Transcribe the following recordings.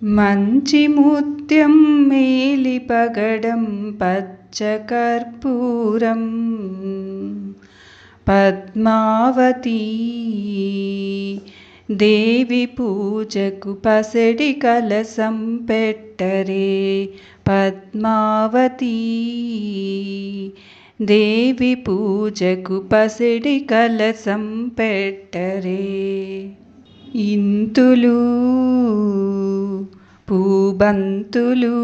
మంచి ముత్యం మేలిపగడం పచ్చకర్పూరం పద్మావతి దేవి పూజకు పసడి కలసం పెట్టరే పద్మావతి దేవి పూజకు పసిడి కలసం పెట్టరే ఇంతులు పూబంతులు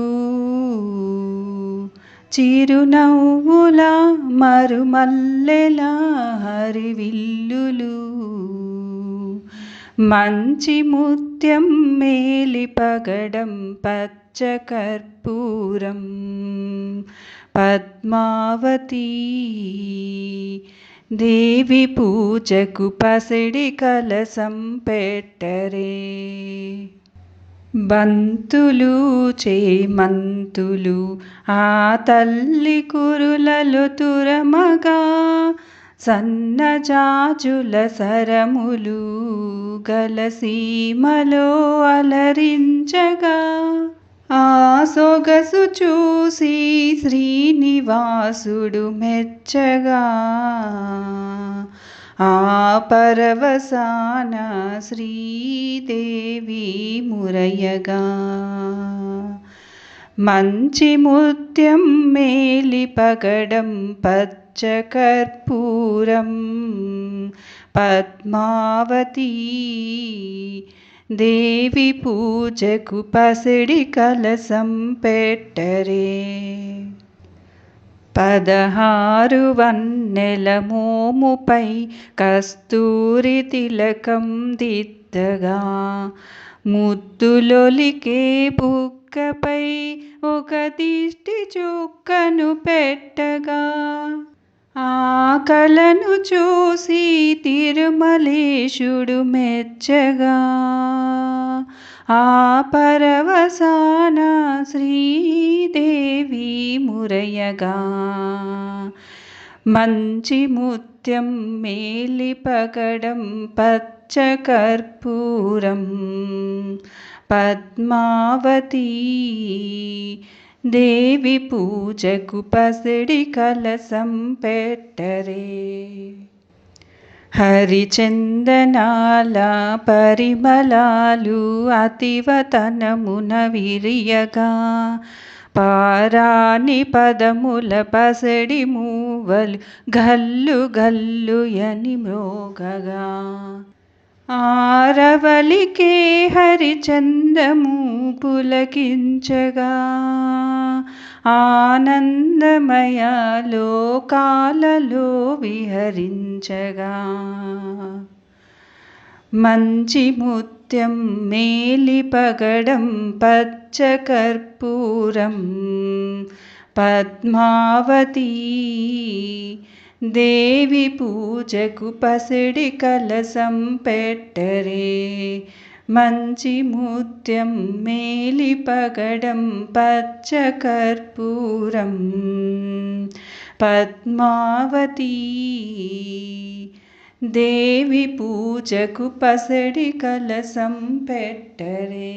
చిరునవ్వుల మరుమల్లెల హరివిల్లులు. మంచి ముత్యం మేలి పగడం పచ్చ పచ్చకర్పూరం. పద్మావతి దేవి పూజకు పసిడి కలసం పెట్టరే. బంతులు చేమంతులు ఆ తల్లి కురులలు తురమగా సన్నజాజుల సరములు గలసీమలో అలరించగా. ఆ సొగసు చూసి శ్రీనివాసుడు మెచ్చగా आपरवसाना श्रीदेवी मुरयगा। मञ्चिमुद्यं मेलिपगडं पच्चकर्पूरं। पद्मावती देवी पूजकुपसिडिकलसं पेट्टरे। పదహారు వన్నెల మోముపై కస్తూరి తిలకం దిద్దగా. ముద్దులొలికే బుక్కపై ఒక దిష్టి చుక్కను పెట్టగా. ఆ కలను చూసి తిరుమలేశుడు మెచ్చగా. ఆ పరవసాన శ్రీ చేయగా మంచి ముత్యం మేలిపగడం పచ్చకర్పూరం. పద్మావతి దేవి పూజకు పసిడి కలసం పెట్టరే. హరిచందనాల పరిమళాలు అతివతనమున విరియగా. పారాని పదముల పసడి మూవలు గల్లు గల్లు అని మ్రోగగా. ఆరవలికే హరిచందము పులకించగా. ఆనందమయ లోకాలలో విహరించగా. మంచి ముత్యం नित्यं मेलिपगडं पच्चकर्पूरं। पद्मावती देवि पूजकुपसिडिकलसं पेट्टरे। मञ्चिमुद्यं मेलिपगडं पच्चकर्पूरं पद्मावती దేవి పూజకు పసడి కలసం పెట్టరే